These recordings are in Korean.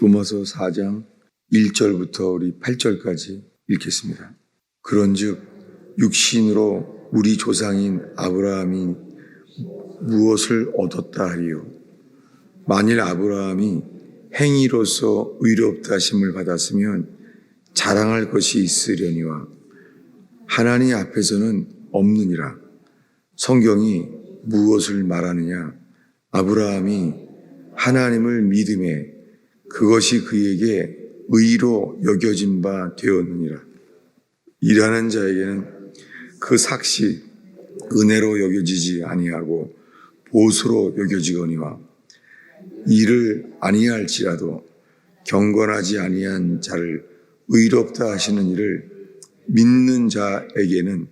로마서 4장 1절부터 우리 8절까지 읽겠습니다. 그런즉 육신으로 우리 조상인 아브라함이 무엇을 얻었다 하리요? 만일 아브라함이 행위로서 의롭다 하심을 받았으면 자랑할 것이 있으려니와 하나님 앞에서는 없느니라. 성경이 무엇을 말하느냐? 아브라함이 하나님을 믿음에 그것이 그에게 의로 여겨진 바 되었느니라. 일하는 자에게는 그 삭시 은혜로 여겨지지 아니하고 보수로 여겨지거니와 일을 아니할지라도 경건하지 아니한 자를 의롭다 하시는 일을 믿는 자에게는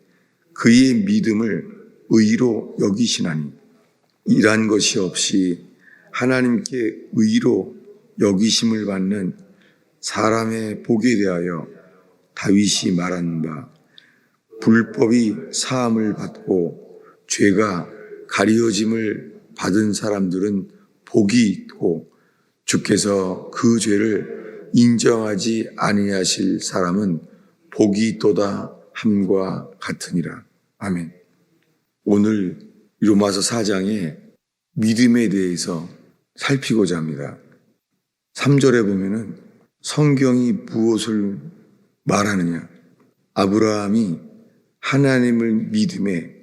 그의 믿음을 의로 여기시나니 일한 것이 없이 하나님께 의로 여기심을 받는 사람의 복에 대하여 다윗이 말한 바 불법이 사함을 받고 죄가 가리워짐을 받은 사람들은 복이 있고 주께서 그 죄를 인정하지 아니하실 사람은 복이 있도다 함과 같으니라. 아멘. 오늘 로마서 4장의 믿음에 대해서 살피고자 합니다. 3절에 보면은 성경이 무엇을 말하느냐? 아브라함이 하나님을 믿음에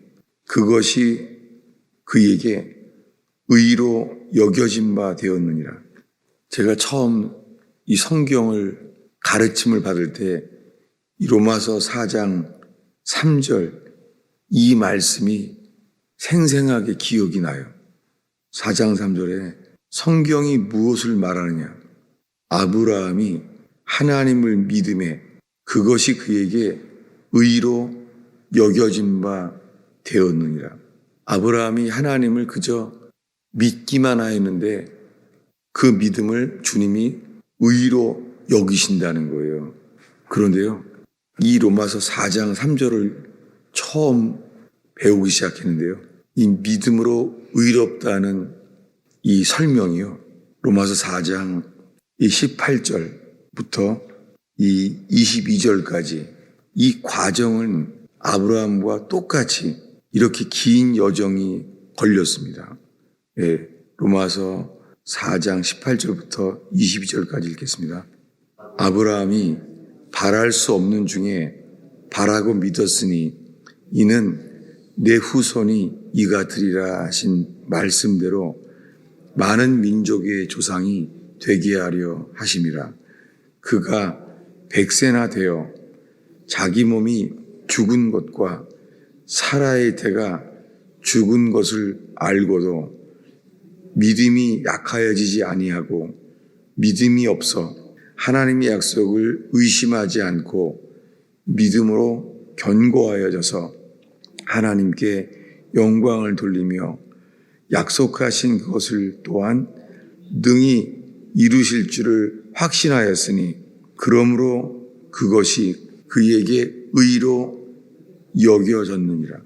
그것이 그에게 의로 여겨진 바 되었느니라. 제가 처음 이 성경을 가르침을 받을 때 이 로마서 4장 3절 이 말씀이 생생하게 기억이 나요. 4장 3절에 성경이 무엇을 말하느냐? 아브라함이 하나님을 믿음에 그것이 그에게 의로 여겨진 바 되었느니라. 아브라함이 하나님을 그저 믿기만 하였는데 그 믿음을 주님이 의로 여기신다는 거예요. 그런데요, 이 로마서 4장 3절을 처음 배우기 시작했는데요. 이 믿음으로 의롭다는 이 설명이요. 로마서 4장 이 18절부터 이 22절까지 이 과정은 아브라함과 똑같이 이렇게 긴 여정이 걸렸습니다. 예, 로마서 4장 18절부터 22절까지 읽겠습니다. 아브라함이 바랄 수 없는 중에 바라고 믿었으니 이는 내 후손이 이가 되리라 하신 말씀대로 많은 민족의 조상이 되게 하려 하심이라. 그가 백세나 되어 자기 몸이 죽은 것과 사라의 태가 죽은 것을 알고도 믿음이 약하여지지 아니하고 믿음이 없어 하나님의 약속을 의심하지 않고 믿음으로 견고하여져서 하나님께 영광을 돌리며 약속하신 것을 또한 능히 이루실 줄을 확신하였으니 그러므로 그것이 그에게 의로 여겨졌느니라.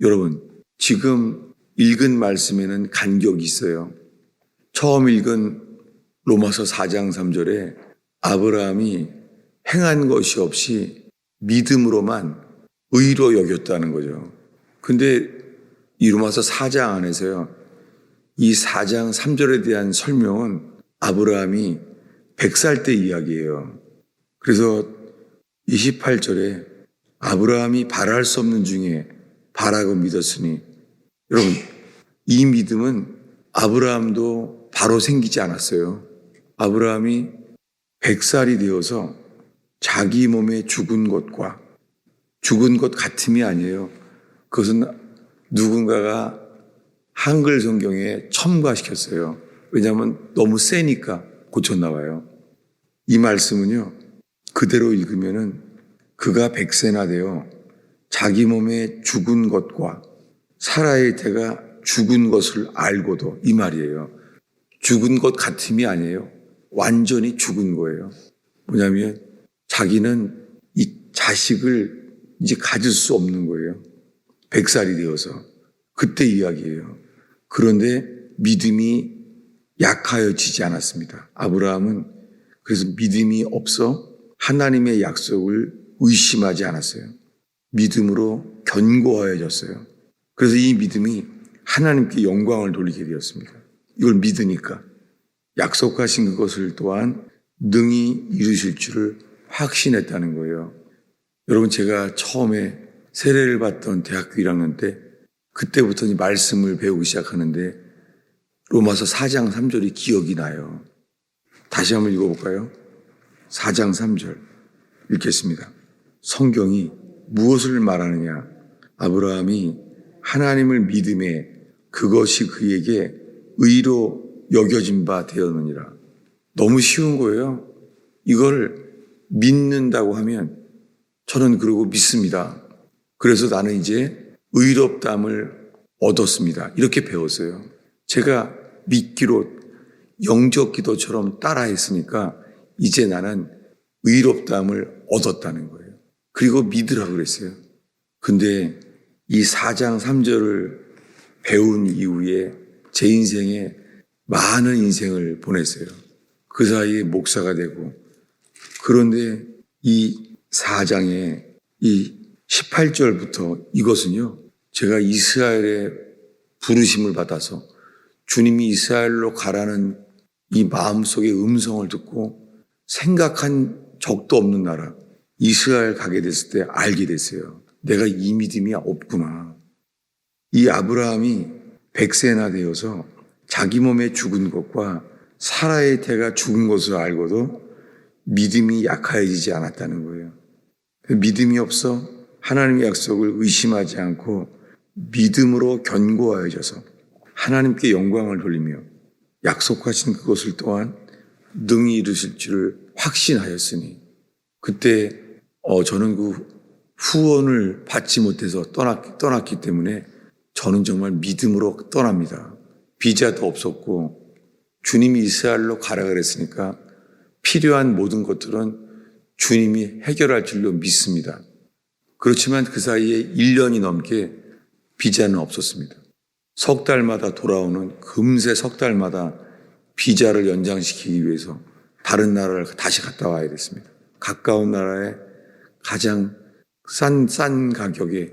여러분, 지금 읽은 말씀에는 간격이 있어요. 처음 읽은 로마서 4장 3절에 아브라함이 행한 것이 없이 믿음으로만 의로 여겼다는 거죠. 근데 이 로마서 4장 안에서요. 이 4장 3절에 대한 설명은 아브라함이 100살 때 이야기예요. 그래서 28절에 아브라함이 바랄 수 없는 중에 바라고 믿었으니 여러분 이 믿음은 아브라함도 바로 생기지 않았어요. 아브라함이 100살이 되어서 자기 몸에 죽은 것과 죽은 것 같음이 아니에요. 그것은 누군가가 한글 성경에 첨가시켰어요. 왜냐하면 너무 세니까 고쳤나 봐요. 이 말씀은요, 그대로 읽으면은 그가 백세나 되어 자기 몸에 죽은 것과 사라의 태가 죽은 것을 알고도 이 말이에요. 죽은 것 같음이 아니에요. 완전히 죽은 거예요. 뭐냐면 자기는 이 자식을 이제 가질 수 없는 거예요. 백살이 되어서. 그때 이야기예요. 그런데 믿음이 약하여지지 않았습니다. 아브라함은 그래서 믿음이 없어 하나님의 약속을 의심하지 않았어요. 믿음으로 견고하여졌어요. 그래서 이 믿음이 하나님께 영광을 돌리게 되었습니다. 이걸 믿으니까 약속하신 그것을 또한 능히 이루실 줄을 확신했다는 거예요. 여러분 제가 처음에 세례를 받던 대학교 1학년 때 그때부터 이 말씀을 배우기 시작하는데 로마서 4장 3절이 기억이 나요. 다시 한번 읽어볼까요? 4장 3절 읽겠습니다. 성경이 무엇을 말하느냐? 아브라함이 하나님을 믿음에 그것이 그에게 의로 여겨진 바 되었느니라. 너무 쉬운 거예요. 이걸 믿는다고 하면 저는 그러고 믿습니다. 그래서 나는 이제 의롭담을 얻었습니다. 이렇게 배웠어요. 제가 믿기로 영적 기도처럼 따라 했으니까 이제 나는 의롭담을 얻었다는 거예요. 그리고 믿으라고 그랬어요. 근데 이 4장 3절을 배운 이후에 제 인생에 많은 인생을 보냈어요. 그 사이에 목사가 되고 그런데 이 4장에 이 18절부터 이것은요, 제가 이스라엘의 부르심을 받아서 주님이 이스라엘로 가라는 이 마음속의 음성을 듣고 생각한 적도 없는 나라, 이스라엘 가게 됐을 때 알게 됐어요. 내가 이 믿음이 없구나. 이 아브라함이 백세나 되어서 자기 몸에 죽은 것과 사라의 태가 죽은 것을 알고도 믿음이 약해지지 않았다는 거예요. 믿음이 없어 하나님의 약속을 의심하지 않고 믿음으로 견고하여져서 하나님께 영광을 돌리며 약속하신 그것을 또한 능히 이루실 줄을 확신하였으니 그때 어 저는 그 후원을 받지 못해서 떠났기, 떠났기 때문에 저는 정말 믿음으로 떠납니다. 비자도 없었고 주님이 이스라엘로 가라 그랬으니까 필요한 모든 것들은 주님이 해결할 줄로 믿습니다. 그렇지만 그 사이에 1년이 넘게 비자는 없었습니다. 석 달마다 돌아오는 금세 석 달마다 비자를 연장시키기 위해서 다른 나라를 다시 갔다 와야 됐습니다. 가까운 나라에 가장 싼, 싼 가격에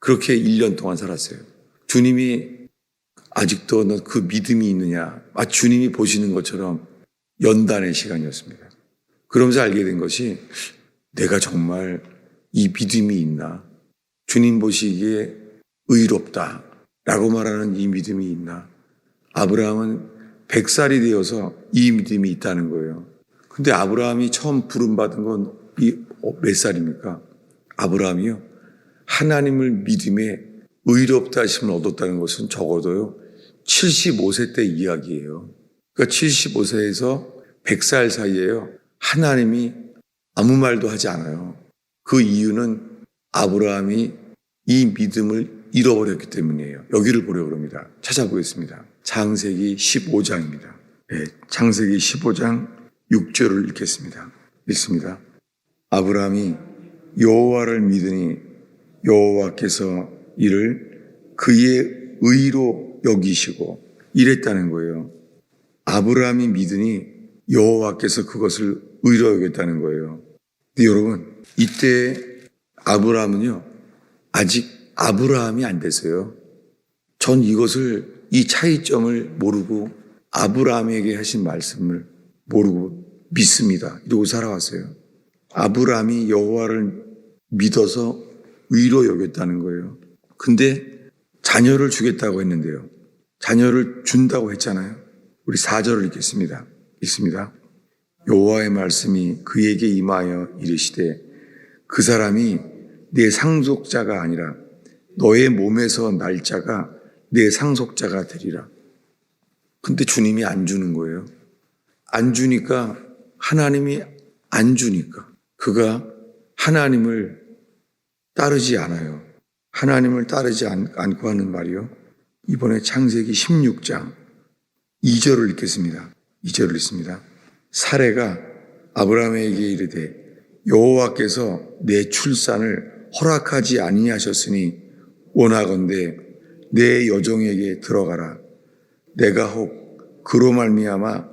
그렇게 1년 동안 살았어요. 주님이 아직도 너 그 믿음이 있느냐. 아, 주님이 보시는 것처럼 연단의 시간이었습니다. 그러면서 알게 된 것이 내가 정말 이 믿음이 있나? 주님 보시기에 의롭다. 라고 말하는 이 믿음이 있나? 아브라함은 100살이 되어서 이 믿음이 있다는 거예요. 근데 아브라함이 처음 부름받은 건 이 몇 살입니까? 아브라함이요. 하나님을 믿음에 의롭다 하심을 얻었다는 것은 적어도요. 75세 때 이야기예요. 그러니까 75세에서 100살 사이에요. 하나님이 아무 말도 하지 않아요. 그 이유는 아브라함이 이 믿음을 잃어버렸기 때문이에요. 여기를 보려고 합니다. 찾아보겠습니다. 창세기 15장입니다. 네, 창세기 15장 6절을 읽겠습니다. 읽습니다. 아브라함이 여호와를 믿으니 여호와께서 이를 그의 의로 여기시고 이랬다는 거예요. 아브라함이 믿으니 여호와께서 그것을 의로 여겼다는 거예요. 근데 여러분 이때 아브라함은요 아직 아브라함이 안 됐어요. 전 이것을 이 차이점을 모르고 아브라함에게 하신 말씀을 모르고 믿습니다. 이러고 살아왔어요. 아브라함이 여호와를 믿어서 의로 여겼다는 거예요. 근데 자녀를 주겠다고 했는데요. 자녀를 준다고 했잖아요. 우리 4절을 읽겠습니다. 읽습니다. 여호와의 말씀이 그에게 임하여 이르시되 그 사람이 내 상속자가 아니라 너의 몸에서 날 자가 내 상속자가 되리라. 근데 주님이 안 주는 거예요. 안 주니까 하나님이 안 주니까 그가 하나님을 따르지 않아요. 하나님을 따르지 않고 하는 말이요. 이번에 창세기 16장 2절을 읽겠습니다. 2절을 읽습니다. 사례가 아브라함에게 이르되 여호와께서 내 출산을 허락하지 아니하셨으니 원하건대 내 여종에게 들어가라. 내가 혹 그로 말미암아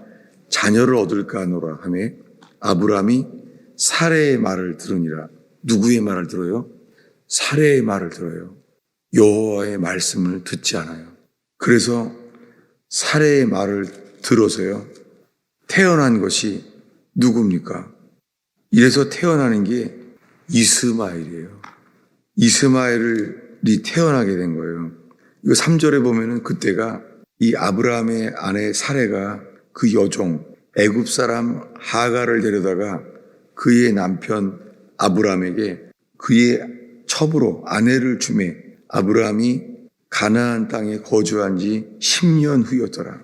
자녀를 얻을까 하노라 하매 아브라함이 사례의 말을 들으니라. 누구의 말을 들어요? 사례의 말을 들어요. 여호와의 말씀을 듣지 않아요. 그래서 사례의 말을 들어서요. 태어난 것이 누굽니까? 이래서 태어나는 게 이스마엘이에요. 이스마엘이 태어나게 된 거예요. 이거 3절에 보면은 그때가 이 아브라함의 아내 사례가 그 여종 애굽 사람 하가를 데려다가 그의 남편 아브라함에게 그의 첩으로 아내를 주매 아브라함이 가나안 땅에 거주한 지 10년 후였더라.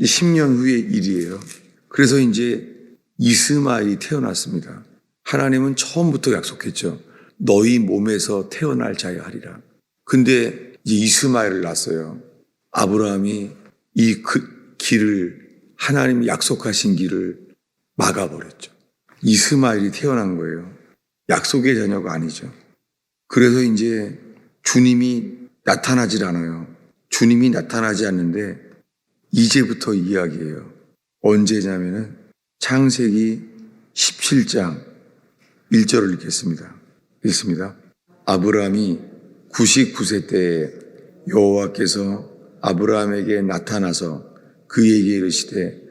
10년 후의 일이에요. 그래서 이제 이스마엘이 태어났습니다. 하나님은 처음부터 약속했죠. 너희 몸에서 태어날 자야 하리라. 근데 이제 이스마엘을 낳았어요. 아브라함이 이 그 길을 하나님 약속하신 길을 막아버렸죠. 이스마엘이 태어난 거예요. 약속의 자녀가 아니죠. 그래서 이제 주님이 나타나질 않아요. 주님이 나타나지 않는데 이제부터 이야기예요. 언제냐면은 창세기 17장 1절을 읽겠습니다. 읽습니다. 아브라함이 99세 때에 여호와께서 아브라함에게 나타나서 그에게 이르시되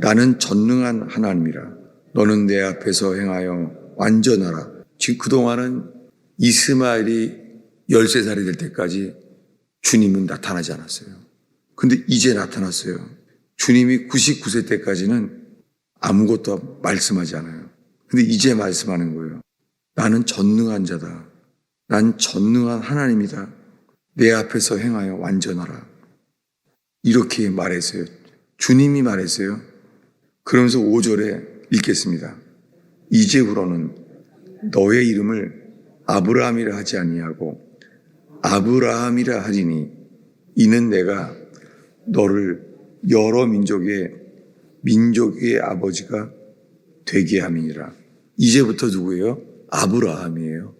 나는 전능한 하나님이라 너는 내 앞에서 행하여 완전하라. 지금 그동안은 이스마엘이 13살이 될 때까지 주님은 나타나지 않았어요. 근데 이제 나타났어요. 주님이 99세 때까지는 아무것도 말씀하지 않아요. 근데 이제 말씀하는 거예요. 나는 전능한 자다. 난 전능한 하나님이다. 내 앞에서 행하여 완전하라. 이렇게 말했어요. 주님이 말했어요. 그러면서 5절에 읽겠습니다. 이제부로는 너의 이름을 아브라함이라 하지 아니하고 아브라함이라 하리니 이는 내가 너를 여러 민족의 민족의 아버지가 되게 함이니라. 이제부터 누구예요? 아브라함이에요.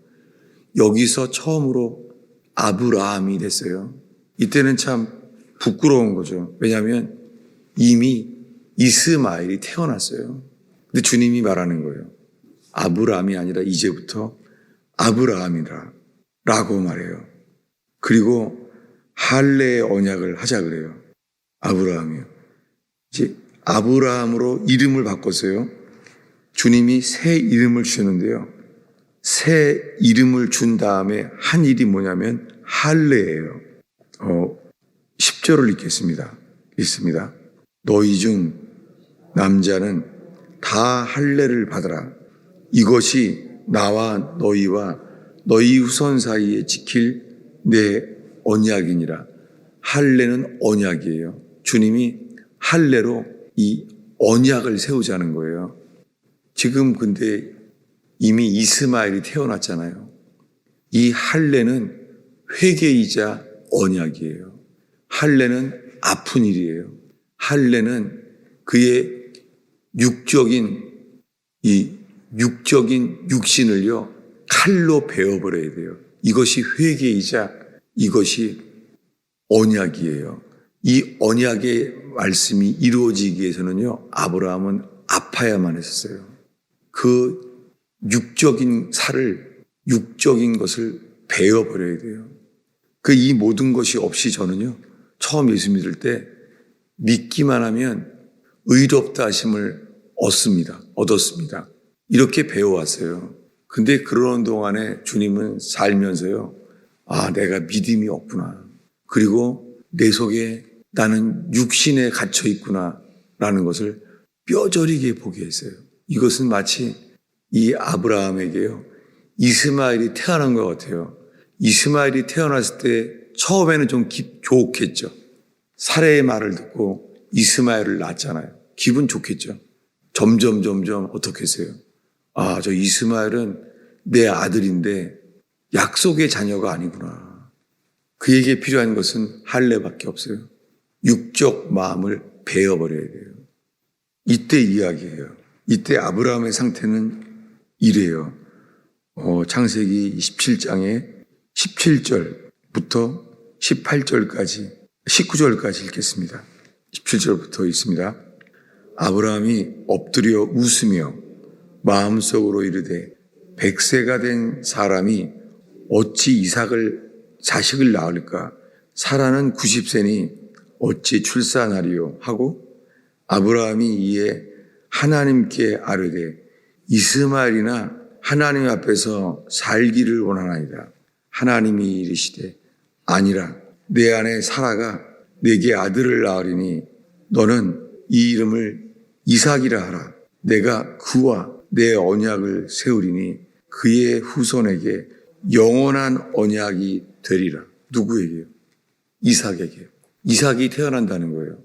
여기서 처음으로 아브라함이 됐어요. 이때는 참 부끄러운 거죠. 왜냐하면 이미 이스마엘이 태어났어요. 근데 주님이 말하는 거예요. 아브라함이 아니라 이제부터 아브라함이라 라고 말해요. 그리고 할례의 언약을 하자 그래요. 아브라함이요. 이제 아브라함으로 이름을 바꿨어요. 주님이 새 이름을 주셨는데요. 새 이름을 준 다음에 한 일이 뭐냐면 할례예요. 어, 10절을 읽겠습니다. 읽습니다. 너희 중 남자는 다 할례를 받으라. 이것이 나와 너희와 너희 후손 사이에 지킬 내 언약이니라. 할례는 언약이에요. 주님이 할례로 이 언약을 세우자는 거예요. 지금 근데 이미 이스마엘이 태어났잖아요. 이 할례는 회개이자 언약이에요. 할례는 아픈 일이에요. 할례는 그의 육적인 이 육적인 육신을요 칼로 베어버려야 돼요. 이것이 회개이자 이것이 언약이에요. 이 언약의 말씀이 이루어지기 위해서는요 아브라함은 아파야만 했었어요. 그 육적인 살을 육적인 것을 베어버려야 돼요. 그 이 모든 것이 없이 저는요 처음 예수 믿을 때 믿기만 하면 의롭다 하심을 얻습니다. 얻었습니다. 이렇게 배워왔어요. 근데 그러는 동안에 주님은 살면서요. 아, 내가 믿음이 없구나. 그리고 내 속에 나는 육신에 갇혀 있구나. 라는 것을 뼈저리게 보게 했어요. 이것은 마치 이 아브라함에게요. 이스마엘이 태어난 것 같아요. 이스마엘이 태어났을 때 처음에는 좀 기, 좋겠죠. 사례의 말을 듣고 이스마엘을 낳았잖아요. 기분 좋겠죠. 점점 점점 어떻게 했어요? 아, 저 이스마엘은 내 아들인데 약속의 자녀가 아니구나. 그에게 필요한 것은 할례밖에 없어요. 육적 마음을 베어버려야 돼요. 이때 이야기예요. 이때 아브라함의 상태는 이래요. 어, 창세기 27장에 17절부터 18절까지 19절까지 읽겠습니다. 17절부터 있습니다. 아브라함이 엎드려 웃으며 마음속으로 이르되 백세가 된 사람이 어찌 이삭을 자식을 낳을까? 사라는 90세니 어찌 출산하리요? 하고 아브라함이 이에 하나님께 아뢰되 이스마엘이나 하나님 앞에서 살기를 원하나이다. 하나님이 이르시되 아니라 내 안에 사라가 내게 아들을 낳으리니 너는 이 이름을 이삭이라 하라. 내가 그와 내 언약을 세우리니 그의 후손에게 영원한 언약이 되리라. 누구에게요? 이삭에게요. 이삭이 태어난다는 거예요.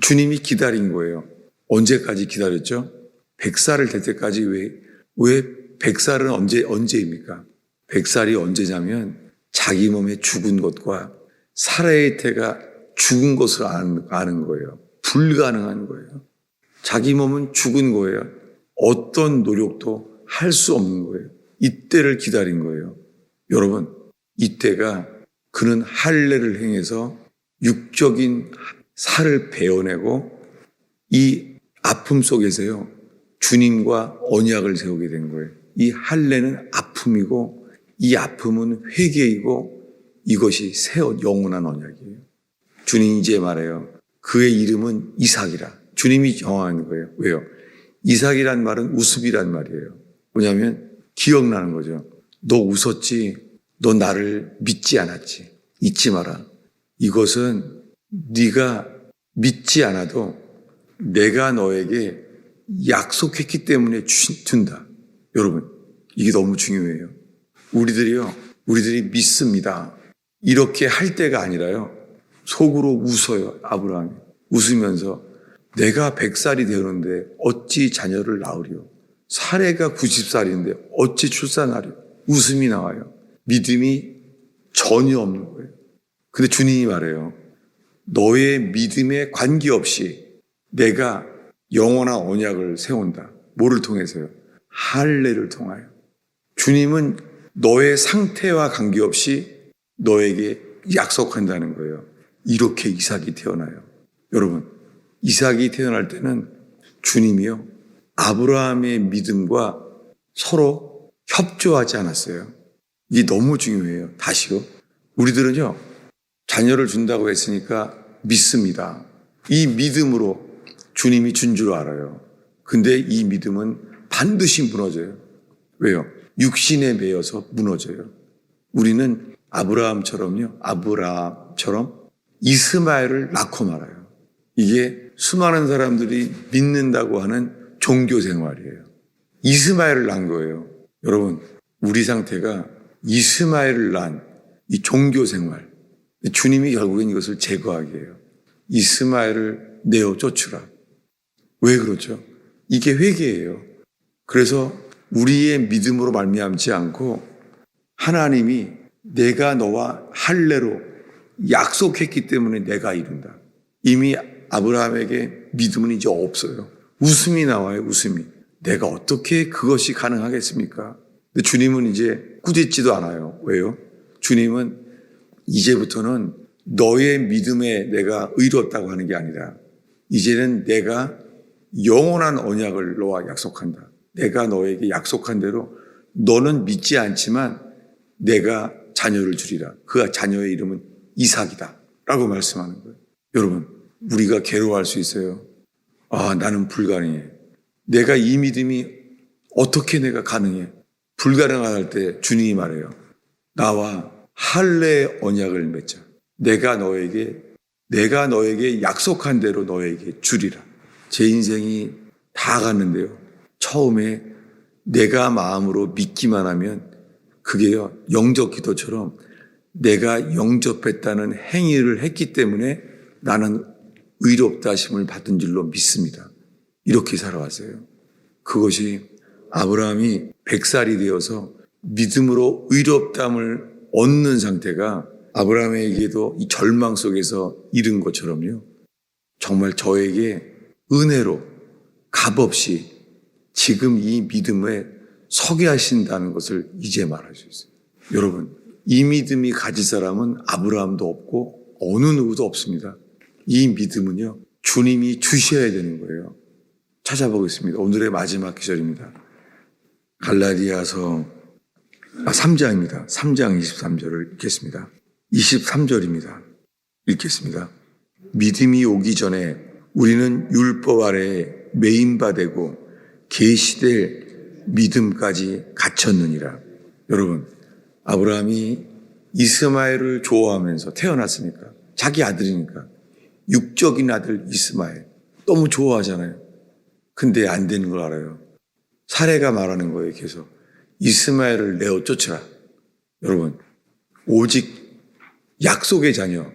주님이 기다린 거예요. 언제까지 기다렸죠? 백살을 될 때까지 왜, 왜 백살은 언제, 언제입니까? 백살이 언제냐면 자기 몸에 죽은 것과 사라의 태가 죽은 것을 아는, 아는 거예요. 불가능한 거예요. 자기 몸은 죽은 거예요. 어떤 노력도 할 수 없는 거예요. 이때를 기다린 거예요. 여러분, 이때가 그는 할례를 행해서 육적인 살을 베어내고 이 아픔 속에서요. 주님과 언약을 세우게 된 거예요. 이 할례는 아픔이고 이 아픔은 회개이고 이것이 새 영원한 언약이에요. 주님이 이제 말해요. 그의 이름은 이삭이라. 주님이 정하는 거예요. 왜요? 이삭이란 말은 웃음이란 말이에요. 뭐냐면 기억나는 거죠. 너 웃었지. 너 나를 믿지 않았지. 잊지 마라. 이것은 네가 믿지 않아도 내가 너에게 약속했기 때문에 주- 준다. 여러분, 이게 너무 중요해요. 우리들이요, 우리들이 믿습니다. 이렇게 할 때가 아니라요, 속으로 웃어요, 아브라함이. 웃으면서 내가 100살이 되었는데 어찌 자녀를 낳으리요? 사례가 90살인데 어찌 출산하리요? 웃음이 나와요. 믿음이 전혀 없는 거예요. 근데 주님이 말해요. 너의 믿음에 관계없이 내가 영원한 언약을 세운다. 뭐를 통해서요? 할례를 통하여. 주님은 너의 상태와 관계없이 너에게 약속한다는 거예요. 이렇게 이삭이 태어나요. 여러분, 이삭이 태어날 때는 주님이요. 아브라함의 믿음과 서로 협조하지 않았어요. 이게 너무 중요해요. 다시요. 우리들은요, 자녀를 준다고 했으니까 믿습니다. 이 믿음으로 주님이 준 줄 알아요. 근데 이 믿음은 반드시 무너져요. 왜요? 육신에 매여서 무너져요. 우리는 아브라함처럼요, 아브라함처럼 이스마엘을 낳고 말아요. 이게 수많은 사람들이 믿는다고 하는 종교 생활이에요. 이스마엘을 낳은 거예요. 여러분, 우리 상태가 이스마엘을 낳은 이 종교 생활. 주님이 결국엔 이것을 제거하게 해요. 이스마엘을 내어 쫓으라. 왜 그렇죠? 이게 회개예요. 그래서 우리의 믿음으로 말미암지 않고 하나님이 내가 너와 할례로 약속했기 때문에 내가 이룬다. 이미 아브라함에게 믿음은 이제 없어요. 웃음이 나와요, 웃음이. 내가 어떻게 그것이 가능하겠습니까? 근데 주님은 이제 꾸짖지도 않아요. 왜요? 주님은 이제부터는 너의 믿음에 내가 의롭다고 하는 게 아니라 이제는 내가 영원한 언약을 너와 약속한다. 내가 너에게 약속한 대로 너는 믿지 않지만 내가 자녀를 주리라. 그 자녀의 이름은 이삭이다. 라고 말씀하는 거예요. 여러분, 우리가 괴로워할 수 있어요. 아, 나는 불가능해. 내가 이 믿음이 어떻게 내가 가능해? 불가능할 때 주님이 말해요. 나와 할례 언약을 맺자. 내가 너에게 내가 너에게 약속한 대로 너에게 주리라. 제 인생이 다 갔는데요. 처음에 내가 마음으로 믿기만 하면 그게요. 영접 기도처럼 내가 영접했다는 행위를 했기 때문에 나는 의롭다 하심을 받은 줄로 믿습니다. 이렇게 살아왔어요. 그것이 아브라함이 100살이 되어서 믿음으로 의롭담을 얻는 상태가 아브라함에게도 이 절망 속에서 이른 것처럼요. 정말 저에게 은혜로 값없이 지금 이 믿음에 서게 하신다는 것을 이제 말할 수 있어요. 여러분, 이 믿음이 가질 사람은 아브라함도 없고 어느 누구도 없습니다. 이 믿음은요, 주님이 주셔야 되는 거예요. 찾아보겠습니다. 오늘의 마지막 기절입니다. 갈라디아서 아, 3장입니다. 3장 23절을 읽겠습니다. 23절입니다. 읽겠습니다. 믿음이 오기 전에 우리는 율법 아래에 매인바되고 계시될 믿음까지 갇혔느니라. 여러분, 아브라함이 이스마엘을 좋아하면서 태어났으니까 자기 아들이니까 육적인 아들 이스마엘 너무 좋아하잖아요. 근데 안 되는 걸 알아요. 사례가 말하는 거예요, 계속. 이스마엘을 내어 쫓으라. 여러분, 오직 약속의 자녀,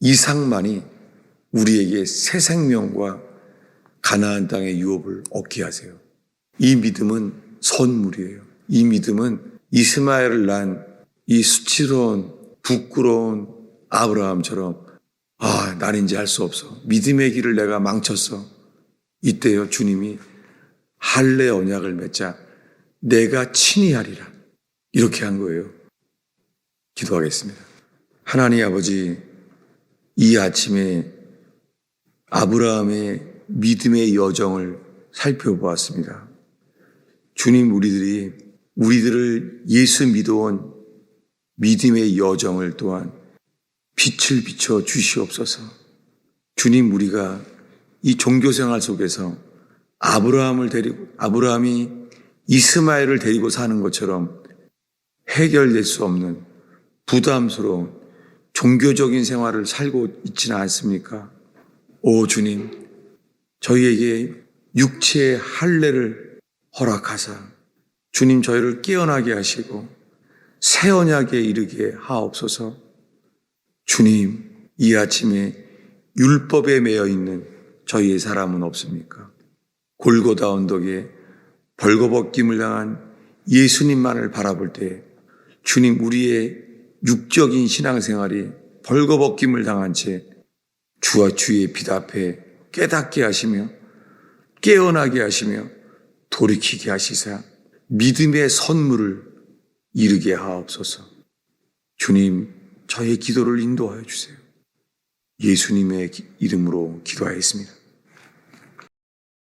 이상만이 우리에게 새 생명과 가나안 땅의 유업을 얻게 하세요. 이 믿음은 선물이에요. 이 믿음은 이스마엘을 낳은 이 수치로운 부끄러운 아브라함처럼 아, 난 이제 할 수 없어. 믿음의 길을 내가 망쳤어. 이때요, 주님이 할례 언약을 맺자 내가 친히 하리라. 이렇게 한 거예요. 기도하겠습니다. 하나님 아버지, 이 아침에 아브라함의 믿음의 여정을 살펴보았습니다. 주님, 우리들이 우리들을 예수 믿어온 믿음의 여정을 또한 빛을 비춰 주시옵소서. 주님, 우리가 이 종교 생활 속에서 아브라함을 데리고, 아브라함이 이스마엘을 데리고 사는 것처럼 해결될 수 없는 부담스러운 종교적인 생활을 살고 있지는 않습니까? 오 주님, 저희에게 육체의 할례를 허락하사 주님 저희를 깨어나게 하시고 새 언약에 이르게 하옵소서. 주님, 이 아침에 율법에 매여 있는 저희의 사람은 없습니까? 골고다 언덕에 벌거벗김을 당한 예수님만을 바라볼 때 주님 우리의 육적인 신앙생활이 벌거벗김을 당한 채 주와 주의 빛 앞에 깨닫게 하시며 깨어나게 하시며 돌이키게 하시사 믿음의 선물을 이르게 하옵소서. 주님, 저의 기도를 인도하여 주세요. 예수님의 기- 이름으로 기도하였습니다.